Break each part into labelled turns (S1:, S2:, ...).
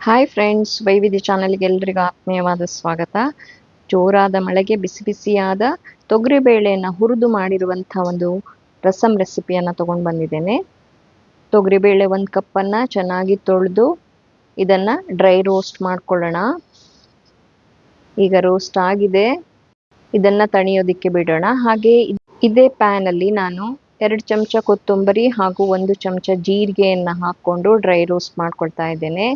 S1: Hi friends ವೈವಿಧ್ಯ ಚಾನಲ್ಗೆ ಎಲ್ರಿಗೂ ಆತ್ಮೀಯವಾದ ಸ್ವಾಗತ. ಜೋರಾದ ಮಳೆಗೆ ಬಿಸಿ ಬಿಸಿಯಾದ ತೊಗರಿಬೇಳೆಯನ್ನು ಹುರಿದು ಮಾಡಿರುವಂಥ ಒಂದು ರಸಂ ರೆಸಿಪಿಯನ್ನು ತೊಗೊಂಡು ಬಂದಿದ್ದೇನೆ. ತೊಗರಿಬೇಳೆ ಒಂದು ಕಪ್ಪನ್ನು ಚೆನ್ನಾಗಿ ತೊಳೆದು ಇದನ್ನು ಡ್ರೈ ರೋಸ್ಟ್ ಮಾಡ್ಕೊಳ್ಳೋಣ. ಈಗ ರೋಸ್ಟ್ ಆಗಿದೆ. ಇದನ್ನು ತಣಿಯೋದಕ್ಕೆ ಬಿಡೋಣ. ಹಾಗೆ ಇದೇ ಪ್ಯಾನಲ್ಲಿ ನಾನು ಎರಡು ಚಮಚ ಕೊತ್ತಂಬರಿ ಹಾಗೂ ಒಂದು ಚಮಚ ಜೀರಿಗೆಯನ್ನು ಹಾಕ್ಕೊಂಡು ಡ್ರೈ ರೋಸ್ಟ್ ಮಾಡ್ಕೊಳ್ತಾ ಇದ್ದೇನೆ.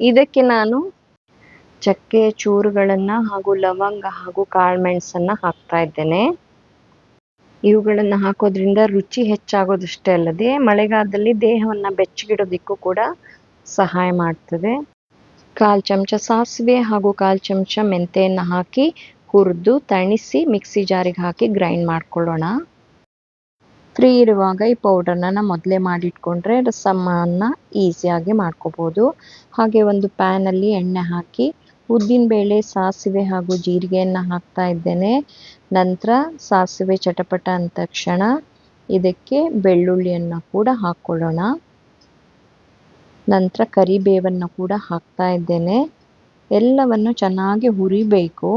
S1: ಇದಕ್ಕೆ ನಾನು ಚಕ್ಕೆ, ಚೂರುಗಳನ್ನು ಹಾಗೂ ಲವಂಗ ಹಾಗೂ ಕಾಳುಮೆಣಸನ್ನು ಹಾಕ್ತಾ ಇದ್ದೇನೆ. ಇವುಗಳನ್ನು ಹಾಕೋದ್ರಿಂದ ರುಚಿ ಹೆಚ್ಚಾಗೋದಷ್ಟೇ ಅಲ್ಲದೆ ಮಳೆಗಾಲದಲ್ಲಿ ದೇಹವನ್ನು ಬೆಚ್ಚಗಿಡೋದಿಕ್ಕೂ ಕೂಡ ಸಹಾಯ ಮಾಡ್ತದೆ. ಕಾಲು ಚಮಚ ಸಾಸಿವೆ ಹಾಗೂ ಕಾಲು ಚಮಚ ಮೆಂತೆಯನ್ನು ಹಾಕಿ ಹುರಿದು, ತಣಿಸಿ, ಮಿಕ್ಸಿ ಜಾರಿಗೆ ಹಾಕಿ ಗ್ರೈಂಡ್ ಮಾಡ್ಕೊಳ್ಳೋಣ. ಫ್ರೀ ಇರುವಾಗ ಈ ಪೌಡರ್ನ ಮೊದಲೇ ಮಾಡಿಟ್ಕೊಂಡ್ರೆ ರಸಮನ್ನು ಈಸಿಯಾಗಿ ಮಾಡ್ಕೋಬೋದು. ಹಾಗೆ ಒಂದು ಪ್ಯಾನಲ್ಲಿ ಎಣ್ಣೆ ಹಾಕಿ ಉದ್ದಿನಬೇಳೆ ಸಾಸಿವೆ ಹಾಗೂ ಜೀರಿಗೆಯನ್ನು ಹಾಕ್ತಾ ಇದ್ದೇನೆ. ನಂತರ ಸಾಸಿವೆ ಚಟಪಟ ಅಂದ ತಕ್ಷಣ ಇದಕ್ಕೆ ಬೆಳ್ಳುಳ್ಳಿಯನ್ನು ಕೂಡ ಹಾಕ್ಕೊಳ್ಳೋಣ. ನಂತರ ಕರಿಬೇವನ್ನು ಕೂಡ ಹಾಕ್ತಾ ಇದ್ದೇನೆ. ಎಲ್ಲವನ್ನು ಚೆನ್ನಾಗಿ ಹುರಿಬೇಕು.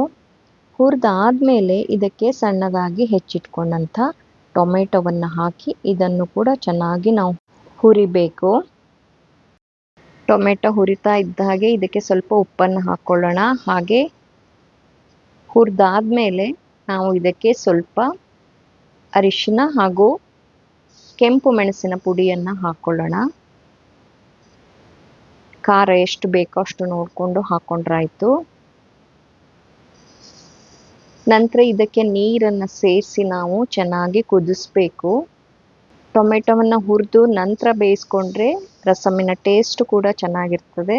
S1: ಹುರಿದಾದ್ಮೇಲೆ ಇದಕ್ಕೆ ಸಣ್ಣದಾಗಿ ಹೆಚ್ಚಿಟ್ಕೊಂಡಂಥ ಟೊಮೆಟೊವನ್ನು ಹಾಕಿ ಇದನ್ನು ಕೂಡ ಚೆನ್ನಾಗಿ ನಾವು ಹುರಿಬೇಕು. ಟೊಮೆಟೊ ಹುರಿತಾ ಇದ್ದ ಹಾಗೆ ಇದಕ್ಕೆ ಸ್ವಲ್ಪ ಉಪ್ಪನ್ನು ಹಾಕ್ಕೊಳ್ಳೋಣ. ಹಾಗೆ ಹುರಿದಾದ್ಮೇಲೆ ನಾವು ಇದಕ್ಕೆ ಸ್ವಲ್ಪ ಅರಿಶಿನ ಹಾಗೂ ಕೆಂಪು ಮೆಣಸಿನ ಪುಡಿಯನ್ನು ಹಾಕ್ಕೊಳ್ಳೋಣ. ಖಾರ ಎಷ್ಟು ಬೇಕೋ ಅಷ್ಟು ನೋಡಿಕೊಂಡು ಹಾಕ್ಕೊಂಡ್ರಾಯ್ತು ನಂತರ ಇದಕ್ಕೆ ನೀರನ್ನು ಸೇರಿಸಿ ನಾವು ಚೆನ್ನಾಗಿ ಕುದಿಸ್ಬೇಕು. ಟೊಮೆಟೊವನ್ನು ಹುರಿದು ನಂತರ ಬೇಯಿಸ್ಕೊಂಡ್ರೆ ರಸಮಿನ ಟೇಸ್ಟ್ ಕೂಡ ಚೆನ್ನಾಗಿರ್ತದೆ.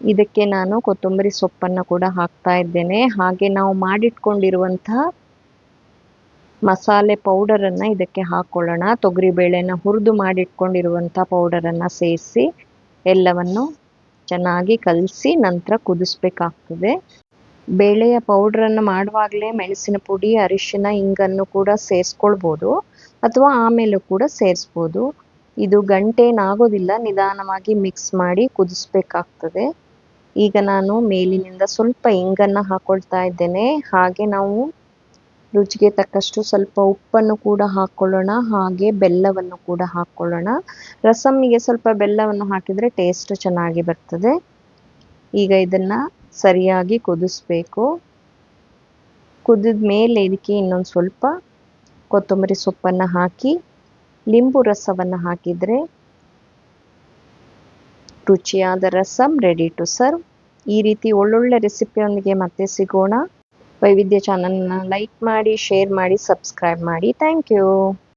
S1: ಇದಕ್ಕೆ ನಾನು ಕೊತ್ತಂಬರಿ ಸೊಪ್ಪನ್ನು ಕೂಡ ಹಾಕ್ತಾ ಇದ್ದೇನೆ. ಹಾಗೆ ನಾವು ಮಾಡಿಟ್ಕೊಂಡಿರುವಂತಹ ಮಸಾಲೆ ಪೌಡರನ್ನು ಇದಕ್ಕೆ ಹಾಕ್ಕೊಳ್ಳೋಣ ತೊಗರಿಬೇಳೆನ ಹುರಿದು ಮಾಡಿಟ್ಕೊಂಡಿರುವಂಥ ಪೌಡರನ್ನು ಸೇರಿಸಿ ಎಲ್ಲವನ್ನು ಚೆನ್ನಾಗಿ ಕಲಸಿ ನಂತರ ಕುದಿಸ್ಬೇಕಾಗ್ತದೆ. ಬೇಳೆಯ ಪೌಡ್ರನ್ನು ಮಾಡುವಾಗಲೇ ಮೆಣಸಿನ ಪುಡಿ, ಅರಿಶಿನ, ಇಂಗನ್ನು ಕೂಡ ಸೇರಿಸ್ಕೊಳ್ಬೋದು ಅಥವಾ ಆಮೇಲೂ ಕೂಡ ಸೇರಿಸ್ಬೋದು. ಇದು ಗಂಟೇನಾಗೋದಿಲ್ಲ, ನಿಧಾನವಾಗಿ ಮಿಕ್ಸ್ ಮಾಡಿ ಕುದಿಸ್ಬೇಕಾಗ್ತದೆ. ಈಗ ನಾನು ಮೇಲಿನಿಂದ ಸ್ವಲ್ಪ ಇಂಗನ್ನು ಹಾಕೊಳ್ತಾ ಇದ್ದೇನೆ. ಹಾಗೆ ನಾವು ರುಚಿಗೆ ತಕ್ಕಷ್ಟು ಸ್ವಲ್ಪ ಉಪ್ಪನ್ನು ಕೂಡ ಹಾಕ್ಕೊಳ್ಳೋಣ ಹಾಗೆ ಬೆಲ್ಲವನ್ನು ಕೂಡ ಹಾಕ್ಕೊಳ್ಳೋಣ ರಸಮ್ಮಿಗೆ ಸ್ವಲ್ಪ ಬೆಲ್ಲವನ್ನು ಹಾಕಿದರೆ ಟೇಸ್ಟ್ ಚೆನ್ನಾಗಿ ಬರ್ತದೆ. ಈಗ ಇದನ್ನು ಸರಿಯಾಗಿ ಕುದಿಸ್ಬೇಕು. ಕುದಿದ ಮೇಲೆ ಇದಕ್ಕೆ ಇನ್ನೊಂದು ಸ್ವಲ್ಪ ಕೊತ್ತಂಬರಿ ಸೊಪ್ಪನ್ನು ಹಾಕಿ, ಲಿಂಬು ರಸವನ್ನು ಹಾಕಿದರೆ ರುಚಿಯಾದ ರಸಂ ರೆಡಿ ಟು ಸರ್ವ್ ಈ ರೀತಿ ಒಳ್ಳೊಳ್ಳೆ ರೆಸಿಪಿಯೊಂದಿಗೆ ಮತ್ತೆ ಸಿಗೋಣ. ವೈವಿಧ್ಯ ಚಾನಲ್ನ ಲೈಕ್ ಮಾಡಿ, ಶೇರ್ ಮಾಡಿ, ಸಬ್ಸ್ಕ್ರೈಬ್ ಮಾಡಿ. Thank you.